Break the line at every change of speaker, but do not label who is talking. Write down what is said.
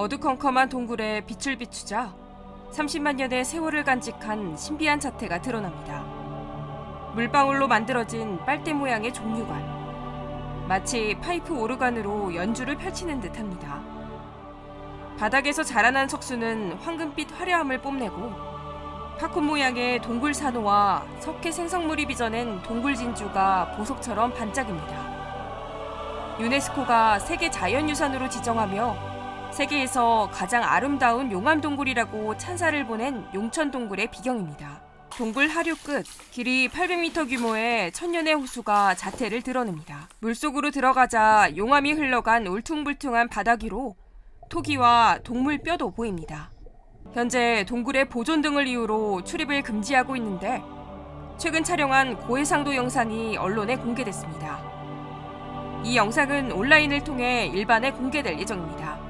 어두컴컴한 동굴에 빛을 비추자 30만 년의 세월을 간직한 신비한 자태가 드러납니다. 물방울로 만들어진 빨대 모양의 종류관. 마치 파이프 오르간으로 연주를 펼치는 듯 합니다. 바닥에서 자라난 석수는 황금빛 화려함을 뽐내고 팝콘 모양의 동굴 산호와 석회 생성물이 빚어낸 동굴 진주가 보석처럼 반짝입니다. 유네스코가 세계 자연유산으로 지정하며 세계에서 가장 아름다운 용암 동굴이라고 찬사를 보낸 용천 동굴의 비경입니다. 동굴 하류 끝 길이 800m 규모의 천년의 호수가 자태를 드러냅니다. 물속으로 들어가자 용암이 흘러간 울퉁불퉁한 바닥 위로 토기와 동물 뼈도 보입니다. 현재 동굴의 보존 등을 이유로 출입을 금지하고 있는데 최근 촬영한 고해상도 영상이 언론에 공개됐습니다. 이 영상은 온라인을 통해 일반에 공개될 예정입니다.